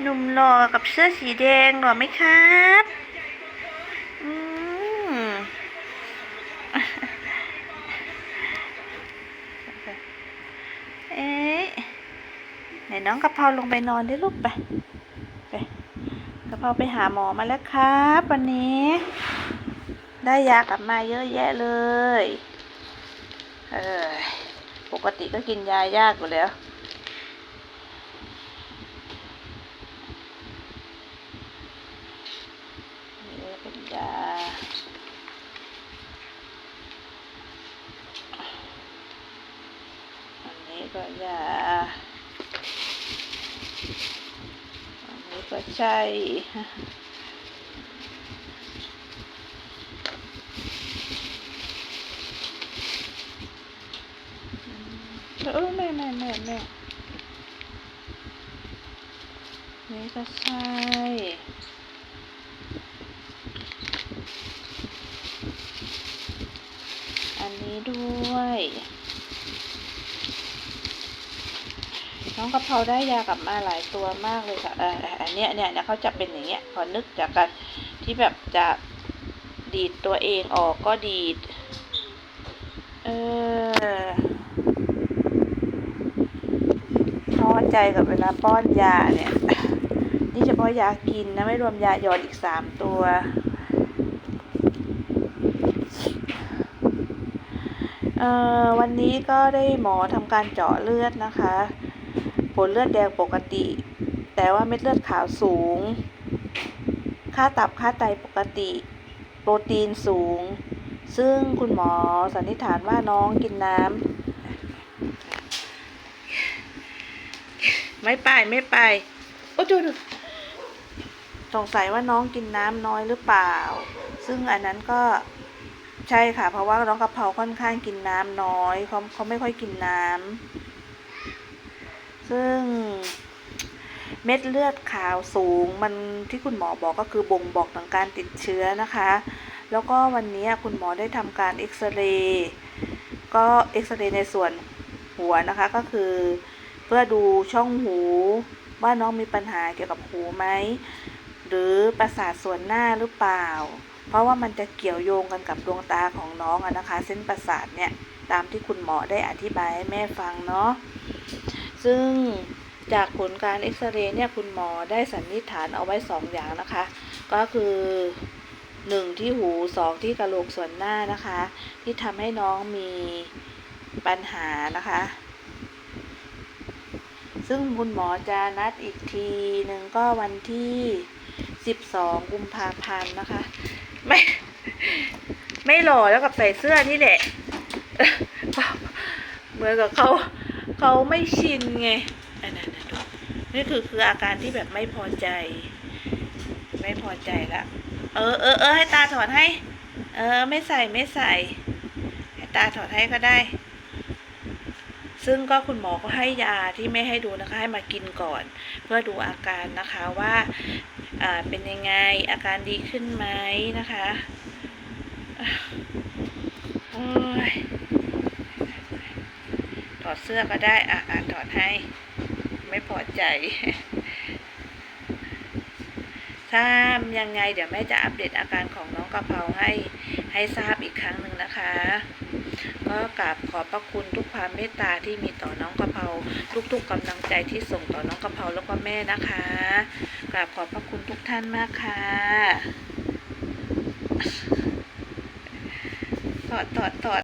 หนุ่มหล่อกับเสื้อสีแดงหล่อไหมครับอืมเอ๊ะไหนน้องกระเพราลงไปนอนได้ลูกไป ไปกระเพราไปหาหมอมาแล้วครับ วันนี้ ได้ยากลับมาเยอะแยะเลย เออ ปกติก็กินยายากอยู่แล้ว นี่เป็นยาอันนี้ก็ยา อันนี้ก็ใช่ เออแม่แม่แม่แม่นี่ก็ใช่อันนี้ด้วย น้องกระเพราได้ยากลับมาหลายตัวมากเลยค่ะเอออันเนี้ยเนี่ยเนี่ยเขาจะเป็นอย่างเงี้ยพอนึกจากการที่แบบจะดีดตัวเองออกก็ดีด เออ ท้อใจกับเวลาป้อนยาเนี่ย นี่เฉพาะยากินนะไม่รวมยาหยอดอีกสามตัว วันนี้ก็ได้หมอทำการเจาะเลือดนะคะ ผลเลือดแดงปกติ แต่ว่าเม็ดเลือดขาวสูง ค่าตับค่าไตปกติ โปรตีนสูง ซึ่งคุณหมอสันนิษฐานว่าน้องกินน้ำ ไม่ไปไม่ไป โอ้ดูดูสงสัยว่าน้องกินน้ำน้อยหรือเปล่า ซึ่งอันนั้นก็ใช่ค่ะ เพราะว่าน้องกะเพราค่อนข้างกินน้ำน้อยเขาเขาไม่ค่อยกินน้ำซึ่งเม็ดเลือดขาวสูงมันที่คุณหมอบอกก็คือบ่งบอกถึงการติดเชื้อนะคะ แล้วก็วันนี้คุณหมอได้ทำการเอ็กซเรย์ก็เอ็กซเรย์ในส่วนหัวนะคะก็คือ เพื่อดูช่องหู ว่าน้องมีปัญหาเกี่ยวกับหูไหมหรือประสาทส่วนหน้าหรือเปล่า เพราะว่ามันจะเกี่ยวโยงกันกับดวงตาของน้องอะนะคะ เส้นประสาทเนี่ยตามที่คุณหมอได้อธิบายให้แม่ฟังเนาะซึ่งจากผลการเอ็กซเรย์เนี่ยคุณหมอได้สันนิษฐานเอาไว้สองอย่างนะคะ ก็คือหนึ่งที่หูสองที่กระโหลกส่วนหน้านะคะ ที่ทำให้น้องมีปัญหานะคะ ซึ่งคุณหมอจะนัดอีกทีหนึ่งก็วันที่12กุมภาพันธ์นะคะ ไม่ ไม่หล่อแล้วกับใส่เสื้อนี่แหละเหมือนกับเขาเขาไม่ชินไงอันนั้นดูนี่คือคืออาการที่แบบไม่พอใจ ไม่พอใจละเออเออเออให้ตาถอดให้ เออ ไม่ใส่ไม่ใส่ ให้ตาถอดให้ก็ได้ ซึ่งก็คุณหมอก็ให้ยาที่ไม่ให้ดูนะคะ ให้มากินก่อน เพื่อดูอาการนะคะว่าเป็นยังไงอาการดีขึ้นไหมนะคะอถอดเสื้อก็ได้อะอะถอดให้ ไม่พอใจถ้ายังไงเดี๋ยวแม่จะอัปเดตอาการของน้องกะเพราให้ให้ทราบอีกครั้งหนึ่งนะคะ กราบขอบพระคุณทุกความเมตตาที่มีต่อน้องกะเพราทุกๆกำลังใจที่ส่งต่อน้องกะเพราแล้วก็แม่นะคะกราบขอบพระคุณทุกท่านมากค่ะตอดตอดตอด